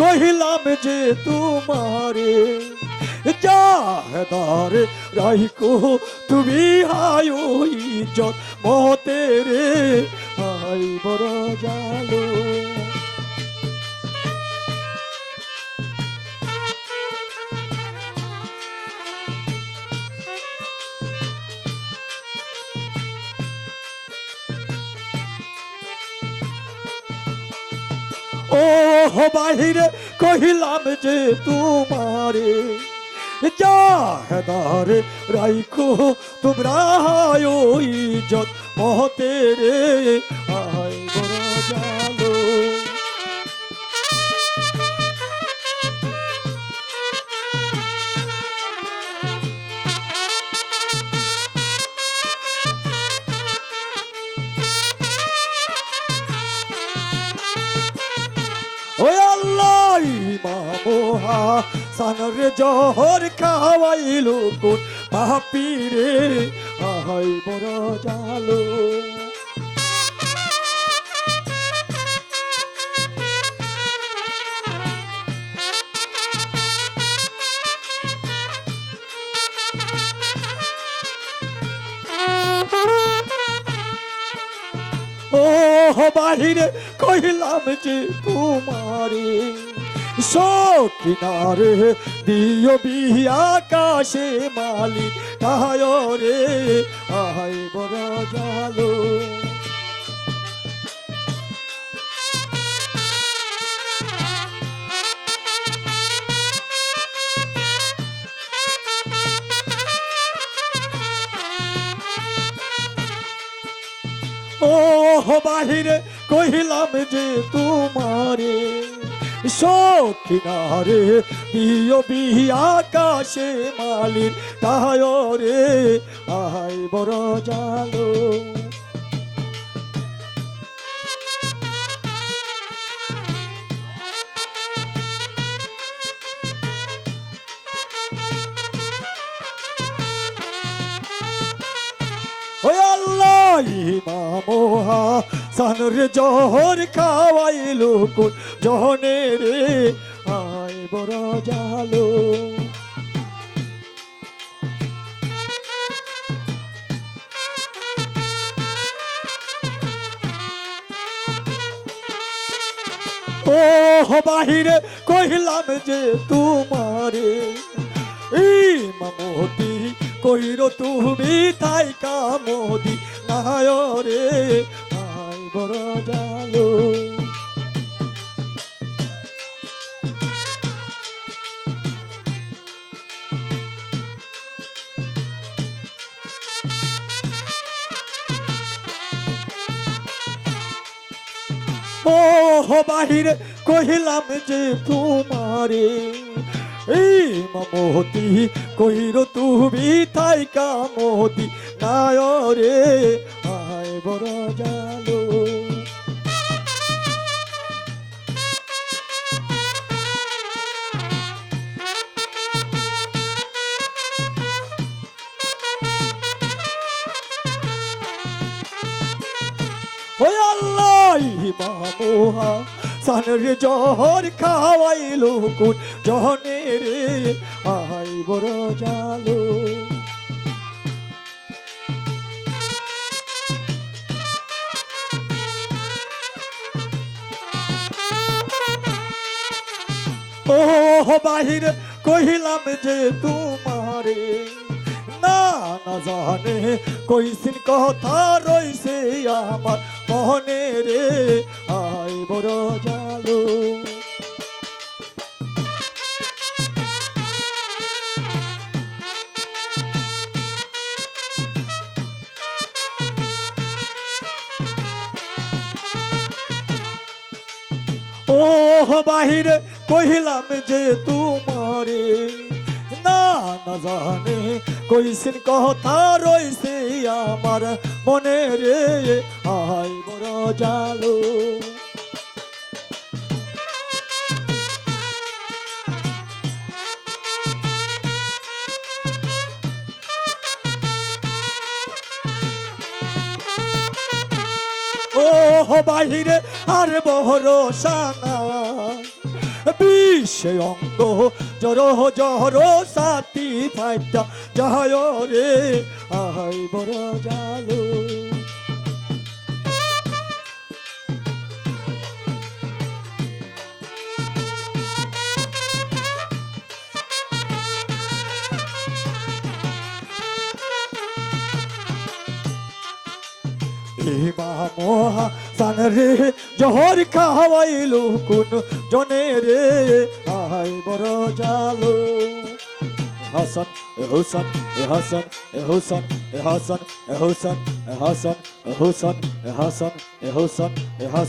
কহিলাম যে তোমারে যাহদার রাইকো তুমি হায় ইজত মতে রে হাই বড় জালো। ও বাহিরে কহিলাম যে তোমারে যাহদার রাইখো তোমরা ইজ্জত মহতে রে আয় বড় মামোহা সানর জহর খাওয়াইলো কোন পাপিরে আহাই বড় জালো। ও বাহিরে কহিলাম যে তোমারে। সকিনারে দিও বিহি আকাশে মালি তাহায় রে আহাই বড় জালো। ও বাহিরে কহিলাম যে তোমারে। সখিনারে দিও বিহি আকাশে মালির তাহায় রে আহাই বড় জালো। ওই আল্লাহ সানর জহর খাওয়াইলো কোন জহনে রে আয় বড় জালো। ও বাহিরে কহিলাম যে তোমারে। মামতি কইর তুমি তাই কামদি নায় রে বড় জালো। ও বাহিরে কহিলাম যে তোমারে, এই মমতি কইর তুমি তাই কামতি নায় রে ওই আল্লাহ মামোহা সানের জহর খাওয়াইলো কোন জহনে আই বড় জালো। ও বাহির কহিলাম যে তোমারে, না না জানে, কইসিন কথা রইছে আমার মনে রে আই বড় জালো। ও বাহিরে কহিলাম যে তোমারে না না জানে কইসিন কথা রইছে আমার মনে রে আই বড় জালো। ও বাহিরে আর বহর সানা। বিশ্বে অঙ্গ জরহ জহর সাথী ফাইটা। যায় রে আহাই বড় জালো। মহা সান রে জহর খাওয়াইলু কোন জনে রে আহাই বড় জালো হাসান এ হুসান এ হাসান এ হুসান এ হাসান এ হুসান এ হাসান এ হুসান এ হাসান এ হুসান এ হাসান